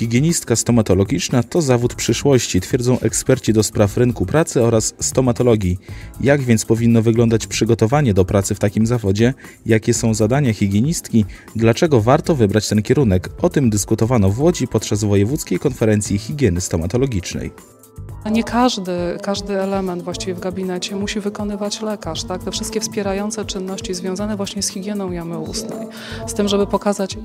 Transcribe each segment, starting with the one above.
Higienistka stomatologiczna to zawód przyszłości, twierdzą eksperci do spraw rynku pracy oraz stomatologii. Jak więc powinno wyglądać przygotowanie do pracy w takim zawodzie? Jakie są zadania higienistki? Dlaczego warto wybrać ten kierunek? O tym dyskutowano w Łodzi podczas Wojewódzkiej Konferencji Higieny Stomatologicznej. Nie każdy, każdy element właściwie w gabinecie musi wykonywać lekarz. Tak? Te wszystkie wspierające czynności związane właśnie z higieną jamy ustnej, z tym, żeby pokazać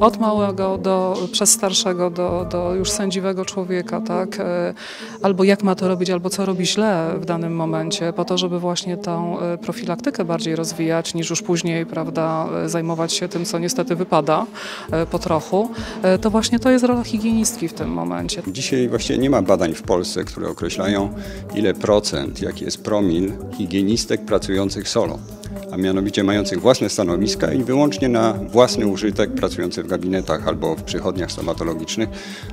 od małego do, przez starszego do, do już sędziwego człowieka, tak? E, albo jak ma to robić, albo co robi źle w danym momencie, po to, żeby właśnie tą e, profilaktykę bardziej rozwijać, niż już później, prawda, e, zajmować się tym, co niestety wypada po trochu, to właśnie to jest rola higienistki w tym momencie. Dzisiaj właściwie nie ma badań w Polsce, które określają ile procent, jaki jest promil higienistek pracujących solo a mianowicie mających własne stanowiska i wyłącznie na własny użytek pracujących w gabinetach albo w przychodniach stomatologicznych.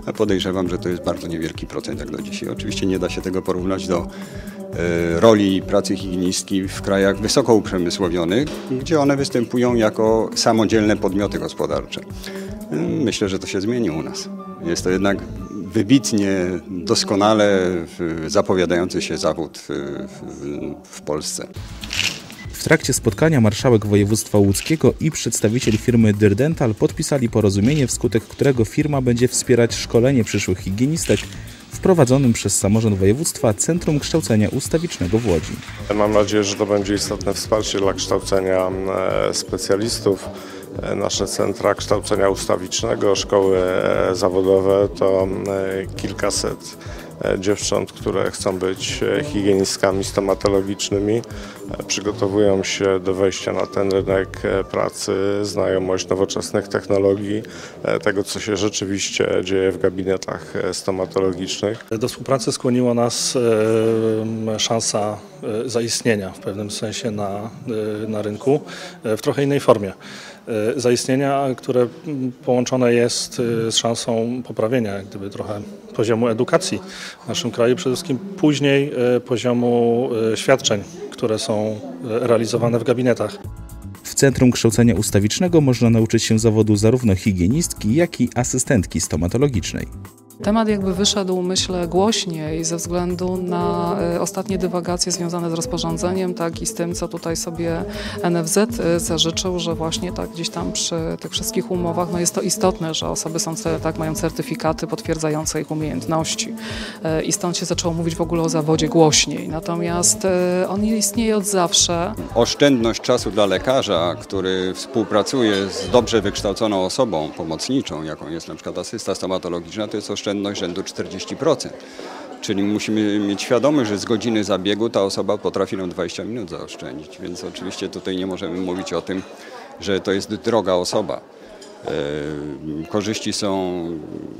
A podejrzewam, że to jest bardzo niewielki procent jak do dzisiaj. Oczywiście nie da się tego porównać do e, roli pracy higienistki w krajach wysoko uprzemysłowionych, gdzie one występują jako samodzielne podmioty gospodarcze. Myślę, że to się zmieni u nas. Jest to jednak wybitnie, doskonale zapowiadający się zawód w, w, w Polsce trakcie spotkania marszałek województwa łódzkiego i przedstawiciel firmy Dyrdental podpisali porozumienie, wskutek którego firma będzie wspierać szkolenie przyszłych higienistek wprowadzonym przez samorząd województwa Centrum Kształcenia Ustawicznego w Łodzi. Mam nadzieję, że to będzie istotne wsparcie dla kształcenia e, specjalistów. E, nasze centra kształcenia ustawicznego, szkoły e, zawodowe to kilkaset dziewcząt, które chcą być e, higienistkami stomatologicznymi, e, przygotowują się do wejścia na ten rynek pracy, znajomość nowoczesnych technologii, tego co się rzeczywiście dzieje w gabinetach stomatologicznych. Do współpracy skłoniła nas szansa zaistnienia w pewnym sensie na, na rynku w trochę innej formie. E, zaistnienia, które połączone jest e, z szansą poprawienia jak gdyby trochę poziomu edukacji w naszym kraju, przede wszystkim później e, poziomu świadczeń, które są realizowane w gabinetach. W Centrum Kształcenia Ustawicznego można nauczyć się zawodu zarówno higienistki, jak i asystentki stomatologicznej. Temat jakby wyszedł, myślę, głośniej ze względu na e, ostatnie dywagacje związane z rozporządzeniem, tak i z tym, co tutaj sobie NFZ e, zażyczył, że właśnie tak gdzieś tam przy tych wszystkich umowach, no jest to istotne, że osoby są, tak, mają certyfikaty potwierdzające ich umiejętności e, i stąd się zaczęło mówić w ogóle o zawodzie głośniej. Natomiast on istnieje od zawsze. Oszczędność czasu dla lekarza, który współpracuje z dobrze wykształconą osobą pomocniczą, jaką jest na przykład asysta stomatologiczna, to jest oszczędność oszczędność rzędu 40%. Czyli musimy mieć świadomość, że z godziny zabiegu ta osoba potrafi nam 20 minut zaoszczędzić. Więc oczywiście tutaj nie możemy mówić o tym, że to jest droga osoba. E, korzyści są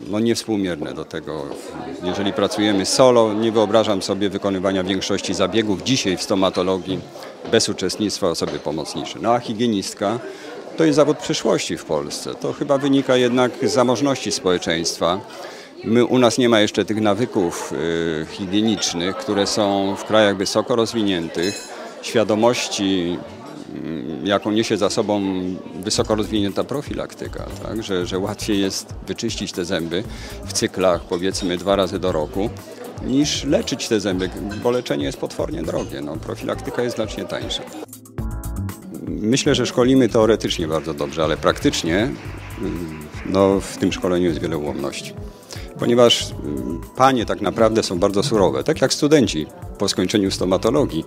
no, niewspółmierne do tego. Jeżeli pracujemy solo, nie wyobrażam sobie wykonywania większości zabiegów dzisiaj w stomatologii bez uczestnictwa osoby pomocniczej. No a higienistka to jest zawód przyszłości w Polsce. To chyba wynika jednak z zamożności społeczeństwa. My, u nas nie ma jeszcze tych nawyków y, higienicznych, które są w krajach wysoko rozwiniętych, świadomości, y, jaką niesie za sobą wysoko rozwinięta profilaktyka, tak? że, że łatwiej jest wyczyścić te zęby w cyklach powiedzmy dwa razy do roku, niż leczyć te zęby, bo leczenie jest potwornie drogie. No, profilaktyka jest znacznie tańsza. Myślę, że szkolimy teoretycznie bardzo dobrze, ale praktycznie y, no, w tym szkoleniu jest wiele ułomności ponieważ mm, panie tak naprawdę są bardzo surowe. Tak jak studenci po skończeniu stomatologii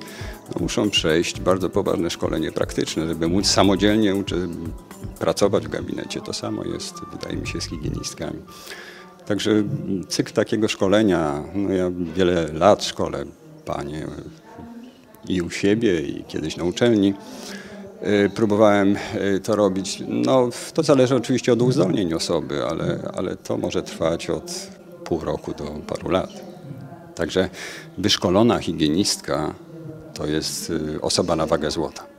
no, muszą przejść bardzo poważne szkolenie praktyczne, żeby móc samodzielnie pracować w gabinecie. To samo jest, wydaje mi się, z higienistkami. Także cykl takiego szkolenia, no ja wiele lat szkole panie i u siebie, i kiedyś na uczelni. Y, próbowałem y, to robić. No, to zależy oczywiście od uzdolnień osoby, ale, ale to może trwać od pół roku do paru lat. Także wyszkolona higienistka to jest y, osoba na wagę złota.